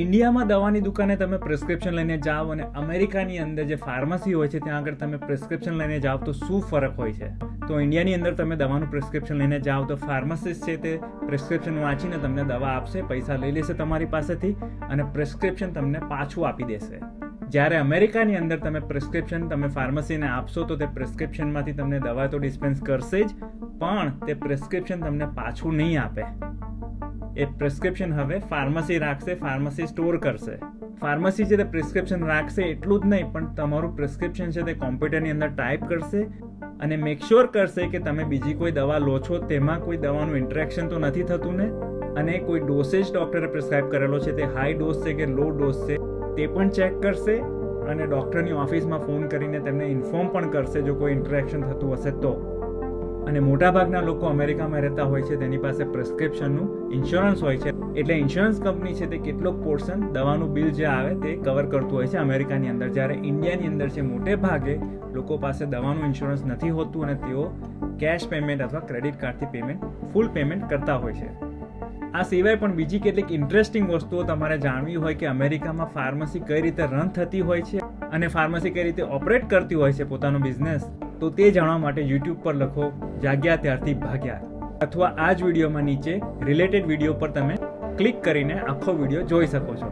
ઇન્ડિયામાં દવાની દુકાને તમે પ્રિસ્ક્રિપ્શન લઈને જાઓ અને અમેરિકાની અંદર જે ફાર્મસી હોય છે, ત્યાં આગળ તમે પ્રિસ્ક્રિપ્શન લઈને જાઓ તો શું ફરક હોય છે? તો ઇન્ડિયાની અંદર તમે દવાનું પ્રિસ્ક્રિપ્શન લઈને જાઓ તો ફાર્માસિસ્ટ છે તે પ્રિસ્ક્રિપ્શન વાંચીને તમને દવા આપશે, પૈસા લઈ લેશે તમારી પાસેથી અને પ્રિસ્ક્રિપ્શન તમને પાછું આપી દેશે. જ્યારે અમેરિકાની અંદર તમે પ્રિસ્ક્રિપ્શન તમે ફાર્મસીને આપશો તો તે પ્રિસ્ક્રિપ્શનમાંથી તમને દવા તો ડિસ્પેન્સ કરશે જ, પણ તે પ્રિસ્ક્રિપ્શન તમને પાછું નહીં આપે. એ પ્રિસ્ક્રિપ્શન હવે ફાર્મસી રાખશે ફાર્મસી સ્ટોર કરશે. ફાર્મસી છે તે પ્રિસ્ક્રિપ્શન રાખશે એટલું જ નહીં, પણ તમારું પ્રિસ્ક્રિપ્શન છે તે કોમ્પ્યુટરની અંદર ટાઈપ કરશે અને મેક શ્યોર કરશે કે તમે બીજી કોઈ દવા લો છો, તેમાં કોઈ દવાનું ઇન્ટરેક્શન તો નથી થતું ને? અને કોઈ ડોસેજ ડૉક્ટરે પ્રિસ્ક્રાઇબ કરેલો છે, તે હાઈ ડોઝ છે કે લો ડોઝ છે, તે પણ ચેક કરશે અને ડૉક્ટરની ઓફિસમાં ફોન કરીને તેમને ઇન્ફોર્મ પણ કરશે જો કોઈ ઇન્ટરેક્શન થતું હશે તો. અને મોટાભાગના લોકો અમેરિકામાં રહેતા હોય છે, તેની પાસે પ્રિસ્ક્રિપ્શનનું ઇન્સ્યોરન્સ હોય છે. એટલે ઇન્સ્યોરન્સ કંપની છે તે કેટલોક પોર્શન દવાનું બિલ જે આવે તે કવર કરતું હોય છે અમેરિકાની અંદર. જ્યારે ઇન્ડિયાની અંદર છે, મોટે ભાગે લોકો પાસે દવાનું ઇન્સ્યોરન્સ નથી હોતું અને તેઓ કેશ પેમેન્ટ અથવા ક્રેડિટ કાર્ડથી પેમેન્ટ ફૂલ પેમેન્ટ કરતા હોય છે. આ સિવાય પણ બીજી કેટલીક ઇન્ટરેસ્ટિંગ વસ્તુઓ તમારે જાણવી હોય કે અમેરિકામાં ફાર્મસી કઈ રીતે રન થતી હોય છે અને ફાર્મસી કઈ રીતે ઓપરેટ કરતી હોય છે પોતાનો બિઝનેસ તો તે જાણવા માટે યુટ્યુબ પર લખો જાગ્યા ત્યારથી ભાગ્યા. અથવા આ જ વિડીયોમાં નીચે રિલેટેડ વીડિયો પર તમે ક્લિક કરીને આખો વીડિયો જોઈ શકો છો.